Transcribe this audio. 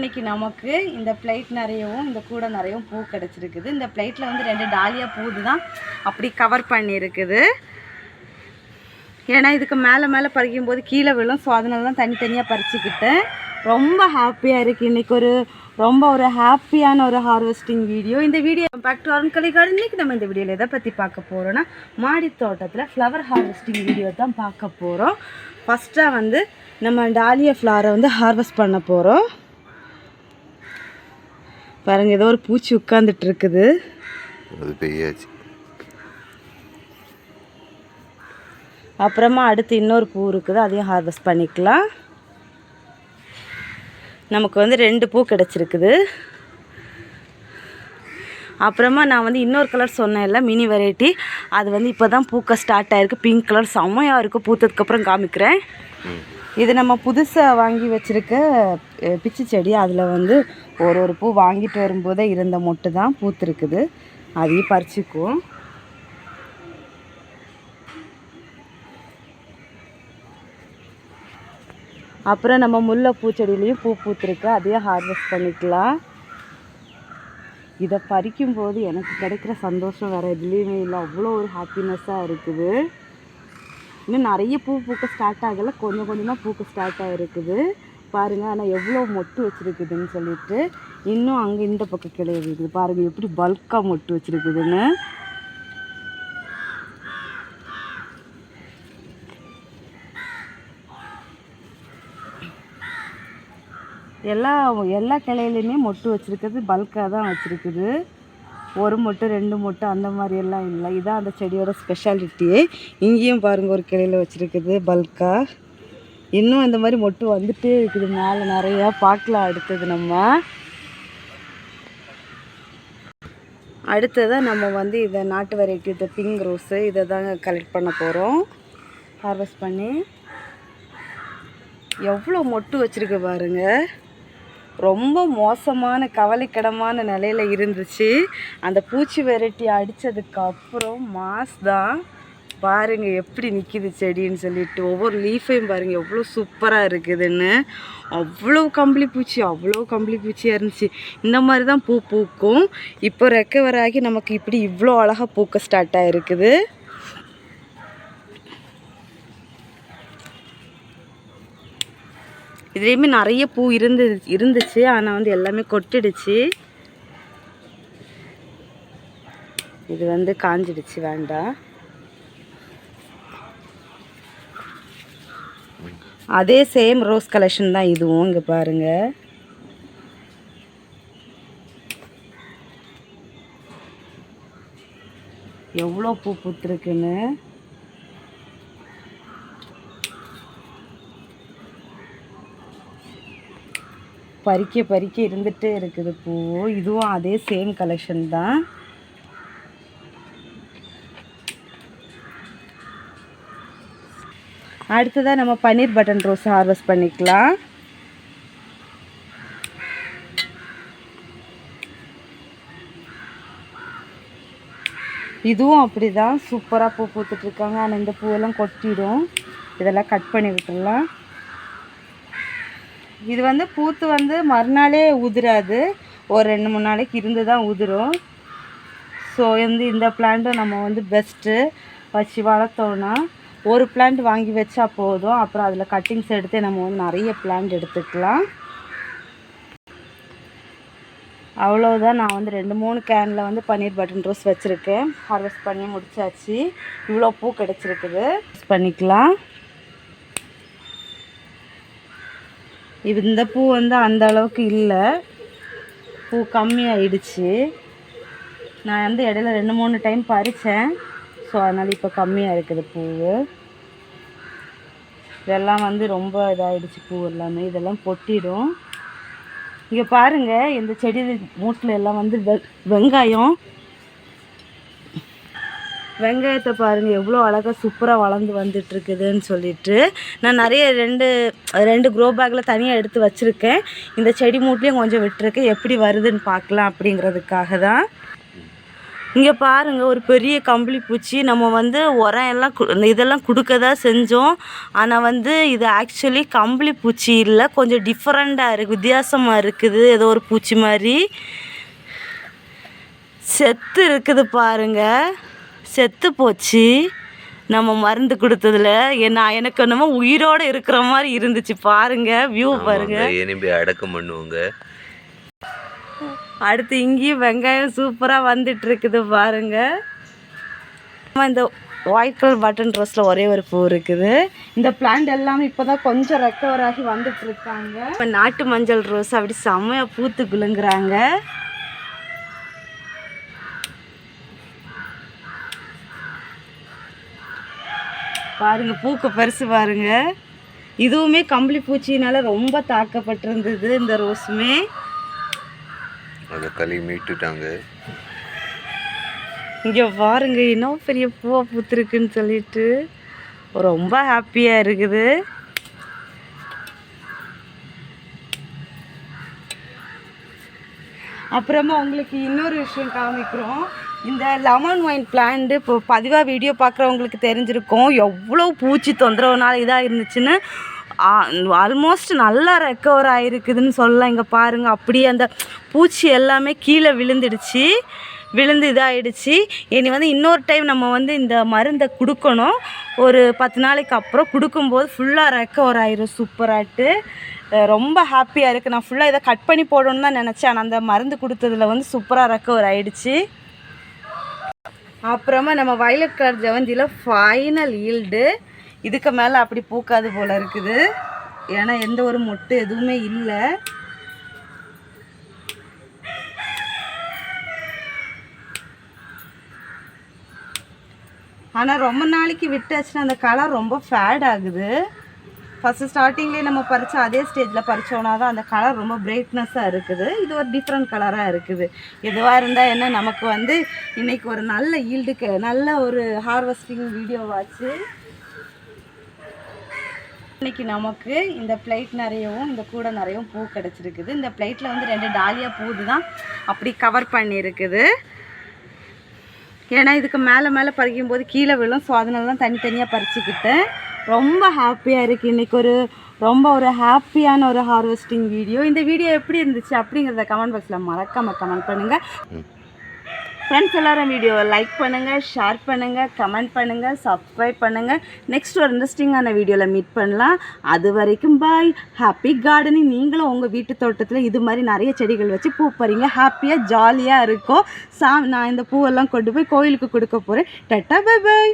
இன்னைக்கு நமக்கு இந்த பிளேட் நிறையவும் இந்த கூடை நிறையவும் பூ கிடச்சிருக்குது. இந்த பிளேட்டில் வந்து ரெண்டு டாலியா பூது தான் அப்படி கவர் பண்ணியிருக்குது. ஏன்னா இதுக்கு மேலே மேலே பறிக்கும் போது கீழே விழும். ஸோ அதனால தான் தனித்தனியாக பறிச்சுக்கிட்டேன். ரொம்ப ஹாப்பியாக இருக்குது இன்றைக்கி ஒரு ரொம்ப ஒரு ஹாப்பியான ஒரு ஹார்வெஸ்டிங் வீடியோ இந்த video back to Arun garden இன்றைக்கி நம்ம இந்த வீடியோவில் எதை பற்றி பார்க்க போகிறோன்னா மாடி தோட்டத்தில் ஃப்ளவர் ஹார்வெஸ்டிங் வீடியோ தான் பார்க்க போகிறோம் ஃபஸ்ட்டாக வந்து நம்ம டாலியா ஃப்ளாரை வந்து ஹார்வெஸ்ட் பண்ண போகிறோம் பாருங்க ஏதோ ஒரு பூச்சி உட்காந்துட்டு இருக்குது அது பெய்யாச்சு. அப்புறமா அடுத்து இன்னொரு பூ இருக்குது அதையும் ஹார்வெஸ்ட் பண்ணிக்கலாம். நமக்கு வந்து ரெண்டு பூ கிடச்சிருக்குது. அப்புறமா நான் வந்து இன்னொரு கலர் சொன்னேன்ல மினி வெரைட்டி அது வந்து இப்போ தான் பூக்க ஸ்டார்ட் ஆயிருக்கு. பிங்க் கலர் செம்மையாக இருக்குது பூத்ததுக்கப்புறம் காமிக்கிறேன். இது நம்ம புதுசாக வாங்கி வச்சுருக்க பிச்சு செடி. அதில் வந்து ஒரு ஒரு பூ வாங்கிட்டு வரும்போதே இருந்த மொட்டு தான் பூத்துருக்குது. அதையும் பறிச்சிக்குவோம். அப்புறம் நம்ம முல்லை பூச்செடியிலையும் பூ பூத்துருக்கு. அதையும் ஹார்வெஸ்ட் பண்ணிக்கலாம். இதை பறிக்கும்போது எனக்கு கிடைக்கிற சந்தோஷம் வேறு எதுலேயுமே இல்லை. அவ்வளோ ஒரு ஹாப்பினஸ்ஸாக இருக்குது. இன்னும் நிறைய பூ பூக்க ஸ்டார்ட் ஆகலை. கொஞ்சம் கொஞ்சமாக பூக்க ஸ்டார்ட் ஆகிருக்குது பாருங்கள் ஆனால் எவ்வளோ மொட்டு வச்சுருக்குதுன்னு சொல்லிட்டு இன்னும் அங்கே இந்த பக்கம் கிளைய இருக்குது பாருங்கள் எப்படி பல்காக மொட்டு வச்சுருக்குதுன்னு. எல்லா எல்லா கிளையிலையுமே மொட்டு வச்சுருக்கிறது பல்காக தான் வச்சுருக்குது. ஒரு மொட்டு ரெண்டு மொட்டு அந்த மாதிரி எல்லாம் இல்லை. இதான் அந்த செடியோட ஸ்பெஷாலிட்டியே இங்கேயும் பாருங்கள் ஒரு கிளையில் வச்சுருக்குது பல்காக இன்னும் இந்த மாதிரி மொட்டு வந்துகிட்டே இருக்குது. மேலே நிறையா பார்க்கலாம் அடுத்தது நம்ம. அடுத்ததாக நம்ம வந்து இதை நாட்டு வெரைட்டி இந்த பிங்க் ரோஸு இதை தாங்க கலெக்ட் பண்ண போகிறோம் ஹார்வெஸ்ட் பண்ணி. எவ்வளோ மொட்டு வச்சுருக்கு பாருங்க. ரொம்ப மோசமான கவலைக்கிடமான நிலையில் இருந்துச்சு. அந்த பூச்சி வெரைட்டி அடித்ததுக்கு அப்புறம் மாஸ் தான் பாருங்கள் எப்படி நிற்கிது செடின்னு சொல்லிட்டு ஒவ்வொரு லீஃபையும் பாருங்கள் எவ்வளோ சூப்பராக இருக்குதுன்னு. அவ்வளோ கம்பளி பூச்சி அவ்வளோ கம்பளி பூச்சியாக இருந்துச்சு. இந்த மாதிரி தான் பூ பூக்கும். இப்போ ரெக்கவர் ஆகி நமக்கு இப்படி இவ்வளோ அழகாக பூக்க ஸ்டார்ட் ஆகிருக்குது இதுலேயுமே நிறைய பூ இருந்து இருந்துச்சு. ஆனால் வந்து எல்லாமே கொட்டிடுச்சு. இது வந்து காஞ்சிடுச்சு. வேண்டாம். அதே சேம் ரோஸ் கலெக்ஷன் தான் இதுவும். இங்கே பாருங்க. எவ்வளோ பூ பூத்துருக்குன்னு. பறிக்க பறிக்க இருந்துகிட்டே இருக்குது பூ. இதுவும் அதே சேம் கலெக்ஷன் தான். அடுத்ததாக நம்ம பன்னீர் பட்டன் ரோஸ் ஹார்வெஸ்ட் பண்ணிக்கலாம். இதுவும் அப்படி தான் சூப்பராக பூ பூத்துட்ருக்காங்க ஆனால் இந்த பூவெல்லாம் கொட்டிடும். இதெல்லாம் கட் பண்ணி விட்டுடலாம். இது வந்து பூத்து வந்து மறுநாளே உதிராது. ஒரு ரெண்டு மூணு நாளைக்கு இருந்து தான் உதிரும். ஸோ வந்து இந்த பிளான்ட்டும் நம்ம வந்து பெஸ்ட்டு வச்சு வளர்த்தோன்னா ஒரு பிளான்ட் வாங்கி வச்சா போதும். அப்புறம் அதில் கட்டிங்ஸ் எடுத்து நம்ம வந்து நிறைய பிளான்ட் எடுத்துக்கலாம். அவ்வளோதான் நான் வந்து ரெண்டு மூணு கேனில் வந்து பன்னீர் பட்டன் ரோஸ் வச்சுருக்கேன். ஹார்வெஸ்ட் பண்ணி முடிச்சாச்சு. இவ்வளோ பூ கிடச்சிருக்குது. பண்ணிக்கலாம். இந்த பூ வந்து அந்த அளவுக்கு இல்லை. பூ கம்மியாயிடுச்சு. நான் வந்து இடையில ரெண்டு மூணு டைம் பறித்தேன் ஸோ அதனால் இப்போ கம்மியாக இருக்குது பூ இதெல்லாம் வந்து ரொம்ப இதாகிடுச்சு பூ எல்லாமே. இதெல்லாம் கொட்டிடும். இங்கே பாருங்கள் இந்த செடி மூட்டில் எல்லாம் வந்து வெ வெங்காயம். வெங்காயத்தை பாருங்கள் எவ்வளோ அழகாக சூப்பராக வளர்ந்து வந்துட்டு இருக்குதுன்னு சொல்லிட்டு நான் நிறைய ரெண்டு ரெண்டு க்ரோ பேக்கில் தனியாக எடுத்து வச்சுருக்கேன். இந்த செடி மூட்லேயும் கொஞ்சம் விட்டுருக்கேன். எப்படி வருதுன்னு பார்க்கலாம் அப்படிங்கிறதுக்காக தான். இங்கே பாருங்கள் ஒரு பெரிய கம்பளி பூச்சி. நம்ம வந்து உரம் எல்லாம் கு- இந்த இதெல்லாம் கொடுக்க தான் செஞ்சோம். ஆனால் வந்து இது ஆக்சுவலி கம்பளி பூச்சி இல்லை. கொஞ்சம் டிஃப்ரெண்ட்டாக இருக்குது வித்தியாசமாக இருக்குது. ஏதோ ஒரு பூச்சி மாதிரி. செத்து இருக்குது பாருங்க. செத்து போச்சு நம்ம மருந்து கொடுத்ததுல நான் எனக்கு என்னமோ உயிரோடு இருக்கிற மாதிரி இருந்துச்சு. பாருங்க வியூ பாருங்க. எனிபி அடக்கம் பண்ணுவாங்க. அடுத்து இங்கேயும் வெங்காயம் சூப்பராக வந்துட்டு இருக்குது பாருங்க இந்த ஒயிட் கலர் பட்டன் ரோஸில் ஒரே ஒரு பூ இருக்குது. இந்த பிளான்ட் எல்லாமே இப்போ தான் கொஞ்சம் ரெக்கவர் ஆகி வந்துட்டு இருக்காங்க இப்ப நாட்டு மஞ்சள் ரோஸ் அப்படி செம்மையாக பூத்து குலுங்குறாங்க. பாருங்க பூக்கு பரிசு பாருங்க. இதுவுமே கம்பளி பூச்சினால ரொம்ப தாக்கப்பட்டிருந்தது இந்த ரோஸுமே. அதை களி மீட்டுட்டாங்க. இங்கே பாருங்க இன்னும் பெரிய பூவா பூத்துருக்குன்னு சொல்லிட்டு. ரொம்ப ஹாப்பியாக இருக்குது. அப்புறமா உங்களுக்கு இன்னொரு விஷயம் காமிக்கிறோம். இந்த லெமன் ஒயின் பிளான்ட் இப்போ பதிவாக வீடியோ பார்க்குறவங்களுக்கு தெரிஞ்சிருக்கும். எவ்வளோ பூச்சி தொந்தரவுனால இதாக இருந்துச்சுன்னு ஆல்மோஸ்ட் நல்லா ரெக்கவர் ஆகிருக்குதுன்னு சொல்லலாம். இங்கே பாருங்கள் அப்படியே அந்த பூச்சி எல்லாமே கீழே விழுந்துடுச்சு. விழுந்து இதாகிடுச்சு இனி வந்து இன்னொரு டைம் நம்ம வந்து இந்த மருந்தை கொடுக்கணும். ஒரு பத்து நாளைக்கு அப்புறம் கொடுக்கும்போது ஃபுல்லாக ரெக்கவர் ஆயிரும் சூப்பராகிட்டு ரொம்ப ஹாப்பியாக இருக்குது நான் ஃபுல்லாக இதை கட் பண்ணி போடணும்னு தான் நினச்சேன். ஆனால் அந்த மருந்து கொடுத்ததுல வந்து சூப்பராக ரெக்கவர் ஆகிடுச்சு அப்புறமா நம்ம வயலட் கலர் ஜவந்தியில் ஃபைனல் ஈல்டு இதுக்கு மேலே அப்படி பூக்காது போல் இருக்குது. ஏன்னா எந்த ஒரு மொட்டு எதுவுமே இல்லை. ஆனால் ரொம்ப நாளைக்கு விட்டாச்சுன்னா அந்த கலர் ரொம்ப ஃபேட் ஆகுது. ஃபஸ்ட்டு ஸ்டார்டிங்லேயே நம்ம பறித்தோம் அதே ஸ்டேஜில் பறிச்சோன்னா தான் அந்த கலர் ரொம்ப பிரைட்னஸாக இருக்குது. இது ஒரு டிஃப்ரெண்ட் கலராக இருக்குது. எதுவாக இருந்தால் என்ன நமக்கு வந்து இன்னைக்கு ஒரு நல்ல ஈல்டுக்கு நல்ல ஒரு ஹார்வெஸ்டிங் வீடியோவாச்சு இன்றைக்கி நமக்கு இந்த பிளேட் நிறையவும் இந்த கூடை நிறையவும் பூ கிடச்சிருக்குது. இந்த பிளேட்டில் வந்து ரெண்டு டாலியாக பூது தான் அப்படி கவர் பண்ணியிருக்குது. ஏன்னா இதுக்கு மேலே மேலே பறிக்கும்போது கீழே விழும். ஸோ அதனால தான் தனித்தனியாக பறிச்சுக்கிட்டேன். ரொம்ப ஹாப்பியாக இருக்குது இன்றைக்கி ஒரு ரொம்ப ஒரு ஹாப்பியான ஒரு ஹார்வெஸ்டிங் வீடியோ இந்த வீடியோ எப்படி இருந்துச்சு அப்படிங்கிறத கமெண்ட் பாக்ஸில் மறக்காமல் கமெண்ட் பண்ணுங்கள் ஃப்ரெண்ட்ஸ் எல்லாரும் வீடியோவை லைக் பண்ணுங்கள் ஷேர் பண்ணுங்கள் கமெண்ட் பண்ணுங்கள் சப்ஸ்கிரைப் பண்ணுங்கள் நெக்ஸ்ட் ஒரு இன்ட்ரெஸ்டிங்கான வீடியோவில் மீட் பண்ணலாம். அது வரைக்கும் பாய் ஹாப்பி கார்டனிங் நீங்களும் உங்கள் வீட்டு தோட்டத்தில் இது மாதிரி நிறைய செடிகள் வச்சு பூ பறிங்க. ஹாப்பியாக ஜாலியாக இருக்கும். சா நான் இந்த பூவெல்லாம் கொண்டு போய் கோயிலுக்கு கொடுக்க போகிறேன் டட்டா பை பாய்